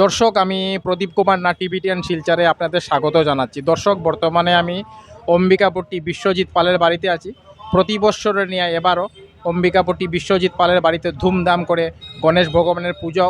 দর্শক, আমি প্রদীপ কুমার না টিভিটিয়ান শিলচারে আপনাদের স্বাগত জানাচ্ছি। দর্শক, বর্তমানে আমি অম্বিকাপুরটি বিশ্বজিৎ পালের বাড়িতে আছি। প্রতি বৎসরের নিয়ে এবারও অম্বিকাপুরটি বিশ্বজিৎ পালের বাড়িতে ধুমধাম করে গণেশ ভগবানের পুজো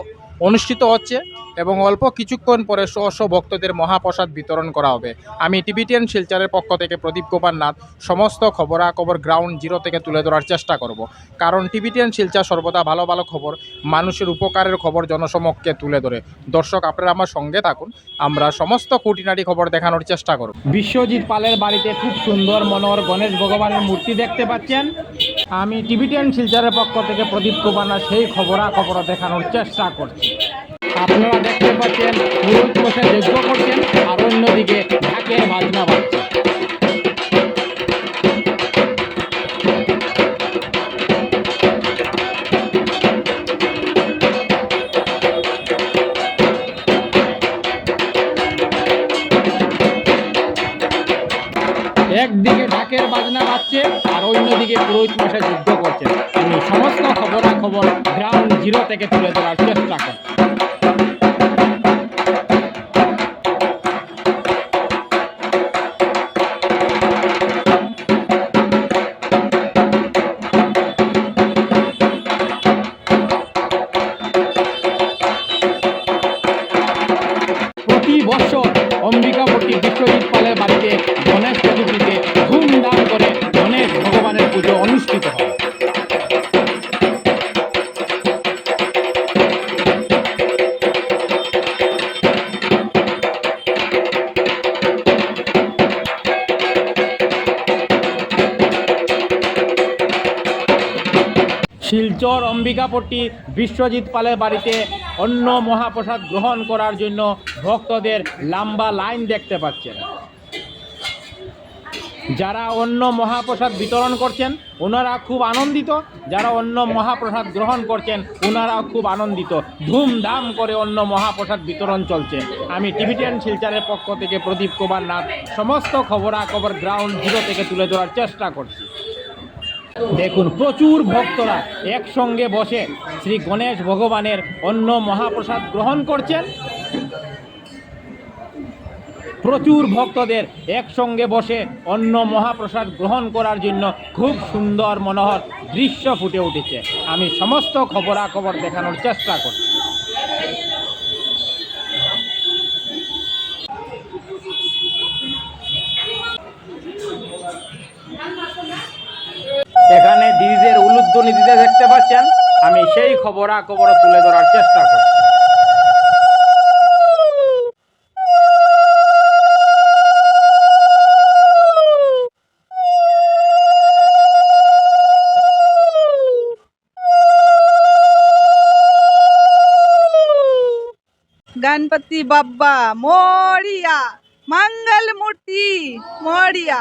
অনুষ্ঠিত হচ্ছে এবং অল্প কিছুক্ষণ পরে শো ভক্তদের মহাপ্রসাদ বিতরণ করা হবে। আমি টিভিটিয়ান শিলচারের পক্ষ থেকে প্রদীপ কুমার নাথ, সমস্ত খবরাখবর গ্রাউন্ড জিরো থেকে তুলে ধরার চেষ্টা করব। কারণ টিভিটিয়ান শিলচার সর্বদা ভালো ভালো খবর, মানুষের উপকারের খবর জনসমক্ষে তুলে ধরে। দর্শক, আপনারা আমার সঙ্গে থাকুন। আমরা সমস্ত খুঁটিনাটি খবর দেখানোর চেষ্টা করব। বিশ্বজিৎ পালের বাড়িতে খুব সুন্দর মনোহর গণেশ ভগবানের মূর্তি দেখতে পাচ্ছেন। আমি টিভিটিয়ান শিলচারের পক্ষ থেকে প্রদীপ কুমার সেই খবরাখবর দেখানোর চেষ্টা করছি। আপনারা দেখতে পাচ্ছেন পুরোহিত মশাই যজ্ঞ করছেন, আর অন্যদিকে ঢাকের বাজনা বাজছে। একদিকে ঢাকের বাজনা বাজছে, আর অন্যদিকে পুরোহিত মশাই যুদ্ধ করছেন। আমি সমস্ত খবরাখবর গ্রাউন্ড জিরো থেকে তুলে ধরার চেষ্টা করছি। প্রতি বছর অম্বিকাপট্টি বিশ্বজিৎ পালের বাড়িতে গণেশ চতুর্থীতে ধুমধাম করে গণেশ ভগবানের পুজো অনুষ্ঠিত হয়। শিলচর অম্বিকাপট্টি বিশ্বজিৎ পালের বাড়িতে অন্য মহাপ্রসাদ গ্রহণ করার জন্য ভক্তদের লম্বা লাইন দেখতে পাচ্ছেন। যারা অন্য মহাপ্রসাদ বিতরণ করছেন, ওনারা খুব আনন্দিত। যারা অন্য মহাপ্রসাদ গ্রহণ করছেন, ওনারাও খুব আনন্দিত। ধুমধাম করে অন্য মহাপ্রসাদ বিতরণ চলছে। আমি টিভিটিয়ান শিলচারের পক্ষ থেকে প্রদীপ কুমার নাথ সমস্ত খবরাখবর গ্রাউন্ড জিরো থেকে তুলে ধরার চেষ্টা করছি। দেখুন, প্রচুর ভক্তরা একসঙ্গে বসে শ্রী গণেশ ভগবানের অন্য মহাপ্রসাদ গ্রহণ করছেন। প্রচুর ভক্তদের একসঙ্গে বসে অন্য মহাপ্রসাদ গ্রহণ করার জন্য খুব সুন্দর মনোহর দৃশ্য ফুটে উঠেছে। আমি সমস্ত খবরাখবর দেখানোর চেষ্টা করছি। অর্থনীতিতে দেখতে পাচ্ছেন, আমি সেই খবর আকবর তুলে ধরার চেষ্টা করছি। গণপতি বাব্বা মরিয়া মঙ্গল মূর্তি মরিয়া।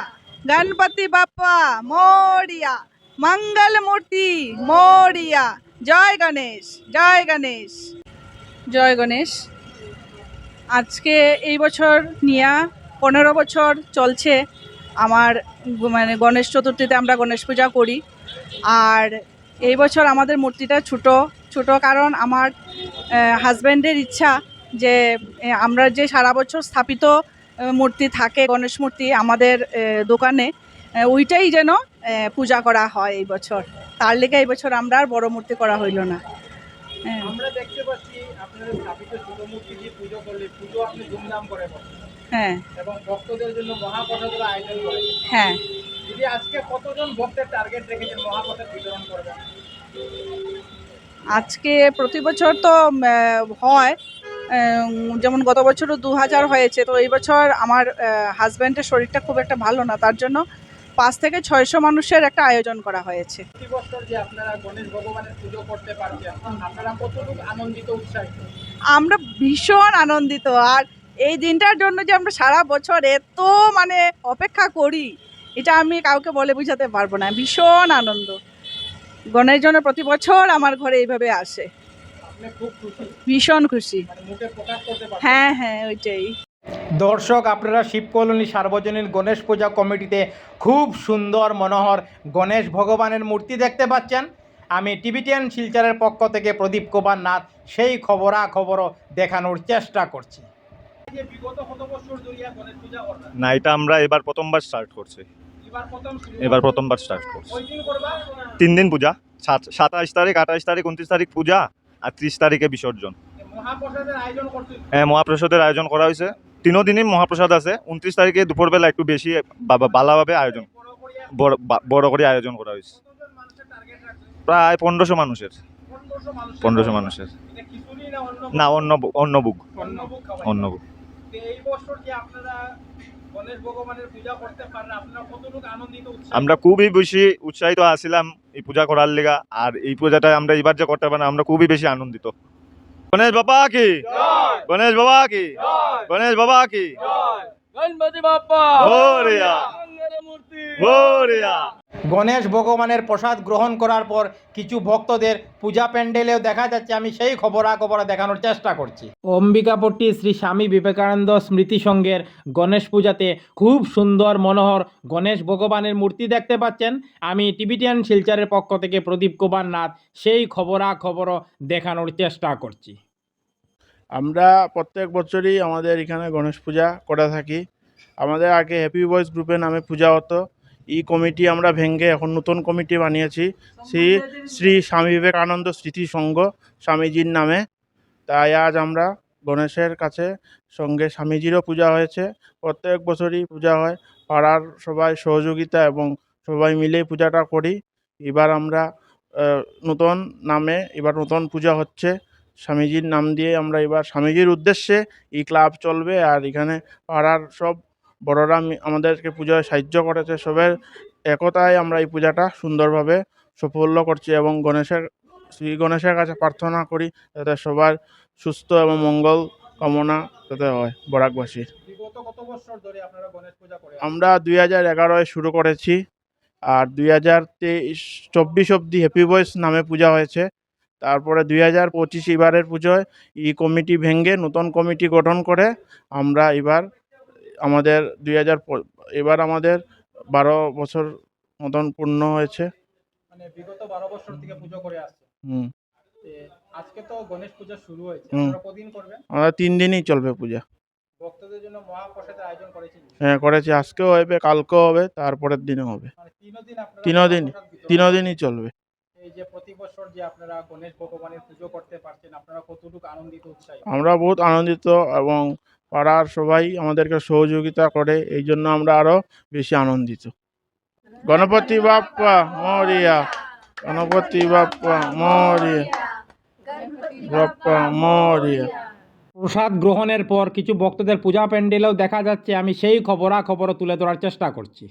গণপতি বাবা, মরিয়া। মঙ্গল মূর্তি মরিয়া। জয় গণেশ জয় গণেশ। জয় গণেশ। আজকে এই বছর নিয়া পনেরো বছর চলছে আমার মানে গণেশ চতুর্থীতে আমরা গণেশ পূজা করি। আর এই বছর আমাদের মূর্তিটা ছোট ছোট কারণ আমার হাজব্যান্ডের ইচ্ছা যে আমরা যে সারা বছর স্থাপিত মূর্তি থাকে, গণেশ মূর্তি আমাদের দোকানে ওইটাই যেন পূজা করা হয় এই বছর। তার লেগে এই বছর আমরা আর বড় মূর্তি করা হইল না। হ্যাঁ আমরা দেখতে পাচ্ছি আপনাদের স্থাপিত ছোট মূর্তি দিয়ে পুজো করলে পুজো আপনি ধুমধাম করে হ্যাঁ। এবং ভক্তদের জন্য মহাপ্রসাদের আয়োজন করেন হ্যাঁ। যদি আজকে কতজন ভক্তের টার্গেট রেখেছেন মহাপ্রসাদ বিতরণ করবেন? আজকে প্রতি বছর তো হয়। যেমন গত বছরও দু হাজার হয়েছে তো এই বছর আমার হাজব্যান্ডের শরীরটা খুব একটা ভালো না তার জন্য পাঁচ থেকে ছয়শো মানুষের একটা আয়োজন করা হয়েছে। আমরা ভীষণ আনন্দিত। আর এই দিনটার জন্য যে আমরা সারা বছর এত মানে অপেক্ষা করি এটা আমি কাউকে বলে বোঝাতে পারব না। ভীষণ আনন্দ। গণেশ জন্য প্রতি বছর আমার ঘরে এইভাবে আসে। ভীষণ খুশি। মানে হ্যাঁ হ্যাঁ ওইটাই। দর্শক আপনারা শিবকলোনি সার্বজনীন গণেশ পূজা কমিটিতে খুব সুন্দর মনোহর গণেশ ভগবানের মূর্তি দেখতে পাচ্ছেন। আমি টিবিটিয়ান শিলচরের পক্ষ থেকে প্রদীপ কুমার নাথ সেই খবরা খবরও দেখানোর চেষ্টা করছি। বিগত কত বছর ধরে গণেশ পূজা করবেন না এটা আমরা এবার প্রথমবার স্টার্ট করছি। এবার প্রথমবার স্টার্ট করছি। তিন দিন পূজা সাত সাতাশ তারিখ আঠাশ তারিখ উনত্রিশ তারিখ পূজা আর ত্রিশ তারিখে বিসর্জন। হ্যাঁ মহাপ্রসাদের আয়োজন করা হয়েছে। তিনও দিনই মহাপ্রসাদ আছে। উনত্রিশ তারিখে দুপুরবেলা একটু বেশি বা- ভালোভাবে আয়োজন। বড় করে আয়োজন করা হয়েছে। প্রায় পনেরোশো মানুষের। পনেরোশো মানুষের। না অন্য অন্য বুক। অন্য বুক। আমরা খুবই বেশি উৎসাহিত আছিলাম এই পূজা করার লেগা। আর এই পূজাটা আমরা এবার যে করতে পারি আমরা খুবই বেশি আনন্দিত। গণেশ বাবা কি? গণেশ বাবা কি? গণেশ বাবা কি? গণপতি বাপ্পা। গণেশ ভগবানের প্রসাদ গ্রহণ করার পর কিছু ভক্তদের পূজা প্যান্ডেলেও দেখা যাচ্ছে আমি সেই খবরাখবর দেখানোর চেষ্টা করছি। অম্বিকাপট্টি শ্রী স্বামী বিবেকানন্দ স্মৃতি সংঘের গণেশ পূজাতে খুব সুন্দর মনোহর গণেশ ভগবানের মূর্তি দেখতে পাচ্ছেন। আমি টিবিটিয়ান শিলচারের পক্ষ থেকে প্রদীপ কুমার নাথ সেই খবরাখবরও দেখানোর চেষ্টা করছি। আমরা প্রত্যেক বছরই আমাদের এখানে গণেশ পূজা করে থাকি। আমাদের আগে হ্যাপি বয়েজ গ্রুপের নামে পূজা হতো। এই কমিটি আমরা ভেঙে এখন নতুন কমিটি বানিয়েছি। শ্রী শ্রী স্বামী বিবেকানন্দ স্মৃতি সংঘ স্বামীজির নামে। তাই আজ আমরা গণেশের কাছে সঙ্গে স্বামীজিরও পূজা হয়েছে। প্রত্যেক বছরই পূজা হয়। পাড়ার সবাই সহযোগিতা এবং সবাই মিলে পূজাটা করি। এবার আমরা নতুন নামে, এবার নতুন পূজা হচ্ছে। স্বামীজির নাম দিয়ে আমরা এবার স্বামীজির উদ্দেশ্যে এই ক্লাব চলবে আর এখানে পাড়ার সব বড়রা আমাদেরকে পূজায় সাহায্য করেছে। সবের একতায় আমরা এই পূজাটা সুন্দরভাবে সাফল্য করছি এবং গণেশের শ্রী গণেশের কাছে প্রার্থনা করি যাতে সবার সুস্থ এবং মঙ্গল কামনা যাতে হয় বরাকবাসীর। আমরা দুই হাজার এগারোয় শুরু করেছি আর দুই হাজার তেইশ চব্বিশ অবধি হ্যাপি বয়েস নামে পূজা হয়েছে। তারপরে দুই হাজার পঁচিশ এবারের পুজোয় ই কমিটি ভেঙে নতুন কমিটি গঠন করে আমরা এবার আমাদের দুই হাজার এবার আমাদের বারো বছর মতন পূর্ণ হয়েছে। মানে বিগত বারো বছর থেকে পুজো করে আসছে। হুম। আজকে তো গণেশ পূজা শুরু হয়েছে। হুম। কদিন করবেন? আমরা তিন দিনই চলবে পূজা। ভক্তদের জন্য মহাপ্রসাদের আয়োজন করেছেন। হ্যাঁ করেছি। আজকেও হবে কালকেও হবে তারপরের দিনও হবে। মানে তিনও দিন তিনও দিন তিনও দিনই চলবে। এই যে প্রতি বছর যে আপনারা গণেশ ভগবানের পুজো করতে পারছেন আপনারা কতটুকু আনন্দিত উৎসাহী? আমরা বহুত আনন্দিত এবং পাড়ার সবাই আমাদেরকে সহযোগিতা করে এই জন্য আমরা আরও বেশি আনন্দিত। গণপতি বাপ্পা মরিয়া গণপতি বাপ্পা মরিয়া বাপ্পা মরিয়া। প্রসাদ গ্রহণের পর কিছু ভক্তদের পূজা প্যান্ডেলেও দেখা যাচ্ছে আমি সেই খবরাখবরও তুলে ধরার চেষ্টা করছি।